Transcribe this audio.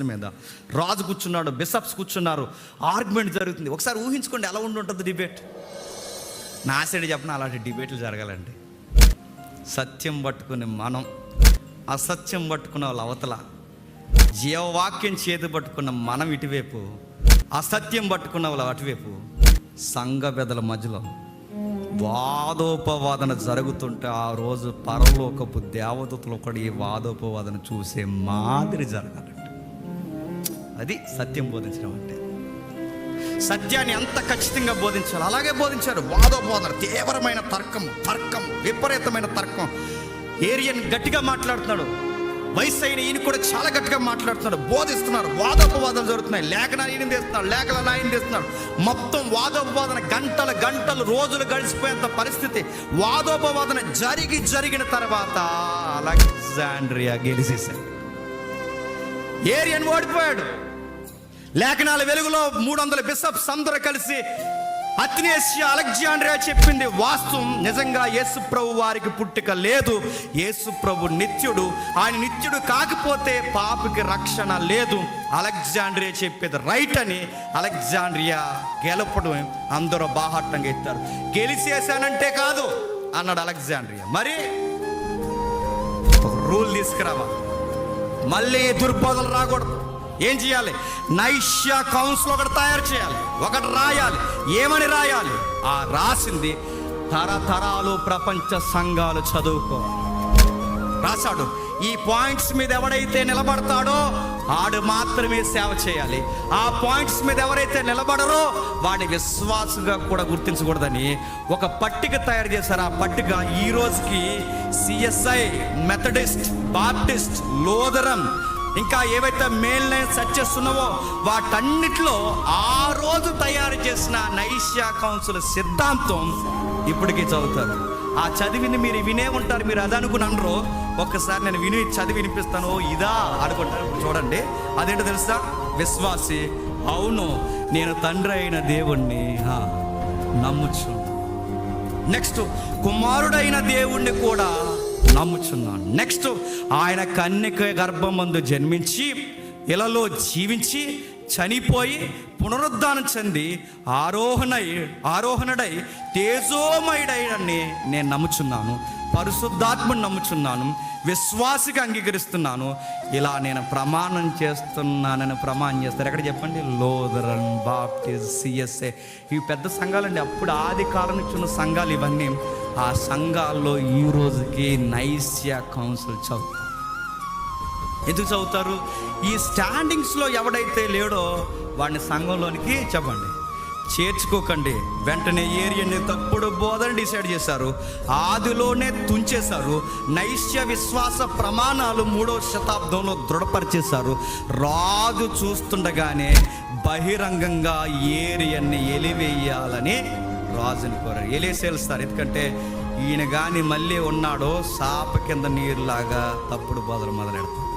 కుర్చీల మీద. రాజు కూర్చున్నాడు బిషప్స్ కూర్చున్నారు. ఆర్గ్యుమెంట్ జరుగుతుంది. ఒకసారి ఊహించుకోండి ఎలా ఉండి ఉంటుంది డిబేట్? నా సైడ్ చెప్పిన అలాంటి డిబేట్లు జరగాలండి. సత్యం పట్టుకుని మనం అసత్యం పట్టుకున్న వాళ్ళ అవతల జీవవాక్యం చేతి పట్టుకున్న మనం ఇటువైపు అసత్యం పట్టుకున్న వాళ్ళ అటువైపు సంఘ బెదల మధ్యలో వాదోపవాదన జరుగుతుంటే ఆ రోజు పరలోకపు దేవదూతలు ఒకటి ఈ వాదోపవాదన చూసే మాదిరి జరగాలి. అది సత్యం బోధించడం అంటే. సత్యాన్ని ఎంత ఖచ్చితంగా బోధించాలి. అలాగే బోధించారు. వాదోబోధన తీవ్రమైన తర్కం తర్కం విపరీతమైన తర్కం. ఏరియన్ గట్టిగా మాట్లాడుతున్నాడు. వయసు అయిన ఈయన కూడా చాలా గట్టిగా మాట్లాడుతున్నాడు. బోధిస్తున్నారు. వాదోపవాదాలు జరుగుతున్నాయి. లేఖన ఈయన తీస్తున్నాడు లేఖనాలు ఆయన తీస్తున్నాడు మొత్తం వాదోపవాదన గంటలు గంటలు రోజులు గడిచిపోయేంత పరిస్థితి. వాదోపవాదన జరిగి జరిగిన తర్వాత అలెగ్జాండ్రియా గెలిచేశాడు. ఏరియన్ ఓడిపోయాడు. లేఖనాల వెలుగులో మూడు వందల బిషప్స్ అందరూ కలిసి అత్నేసియా అలెగ్జాండ్రియా చెప్పింది వాస్తవం. నిజంగా యేసుప్రభు వారికి పుట్టుక లేదు. యేసుప్రభు నిత్యుడు. ఆయన నిత్యుడు కాకపోతే పాపకి రక్షణ లేదు. అలెగ్జాండ్రియా చెప్పేది రైట్ అని అలెగ్జాండ్రియా గెలపడం అందరూ బాహాటంగా ఎత్తారు. గెలిచేశానంటే కాదు అన్నాడు అలెగ్జాండ్రియా. మరి రూల్ తీసుకురావా మళ్ళీ దుర్బోధలు రాకూడదు. ఏం చేయాలి? నైష్య కౌన్సిల్ ఒకటి తయారు చేయాలి. ఒకటి రాయాలి. ఏమని రాయాలి? ఆ రాసింది తరతరాలు ప్రపంచ సంఘాలు చదువుకోవాలి. రాశాడు. ఈ పాయింట్స్ మీద ఎవడైతే నిలబడతాడో ఆడు మాత్రమే సేవ చేయాలి. ఆ పాయింట్స్ మీద ఎవరైతే నిలబడరో వాడిని విశ్వాసంగా కూడా గుర్తించకూడదని ఒక పట్టిక తయారు చేశారు. ఆ పట్టిక ఈ రోజుకి సిఎస్ఐ మెథడిస్ట్ బాప్టిస్ట్ లోదరం ఇంకా ఏవైతే మెయిన్ లైన్ సెట్ చేస్తున్నావో వాటన్నిటిలో ఆ రోజు తయారు చేసిన నైష్యా కౌన్సిల్ సిద్ధాంతం ఇప్పటికీ చదువుతారు. ఆ చదివిని మీరు వినే ఉంటారు మీరు అది అనుకుని ఒక్కసారి నేను విని చదివి వినిపిస్తాను. ఇదా అనుకుంటారు. చూడండి. అదేంటో తెలుసా? విశ్వాసి. అవును నేను తండ్రి అయిన దేవుణ్ణి నమ్ముచ్చు నమ్ముచు నెక్స్ట్ కుమారుడైన దేవుణ్ణి కూడా నమ్ముచున్నాను. నెక్స్ట్ ఆయన కన్యక గర్భమందు జన్మించి ఇలలో జీవించి చనిపోయి పునరుద్ధానం చెంది ఆరోహణై ఆరోహణుడై తేజోమయుడైనని నేను నమ్ముచున్నాను. పరిశుద్ధాత్మను నమ్ముచున్నాను విశ్వాసిగా అంగీకరిస్తున్నాను. ఇలా నేను ప్రమాణం చేస్తున్నానని ప్రమాణం చేస్తారు. ఎక్కడ చెప్పండి? Lutheran Baptist CSA. ఇవి పెద్ద సంఘాలండి అప్పుడు ఆది కాలం నుంచి ఉన్న సంఘాలు ఇవన్నీ. ఆ సంఘాల్లో ఈ రోజుకి నైస్యా కౌన్సిల్ చదువుతారు. ఎందుకు చదువుతారు? ఈ స్టాండింగ్స్లో ఎవడైతే లేడో వాడిని సంఘంలోనికి చెప్పండి. చేర్చుకోకండి. వెంటనే ఏరియని తప్పుడు బోధన డిసైడ్ చేశారు. ఆదిలోనే తుంచేశారు. నైశ్య విశ్వాస ప్రమాణాలు మూడో శతాబ్దంలో దృఢపరిచేశారు. రాజు చూస్తుండగానే బహిరంగంగా ఏరియన్ని ఎలివేయాలని రాజుని కోరారు. ఎలేసేలుస్తారు ఎందుకంటే ఈయన కానీ మళ్ళీ ఉన్నాడో సాప కింద నీరులాగా తప్పుడు బోధలు మొదలెడతారు.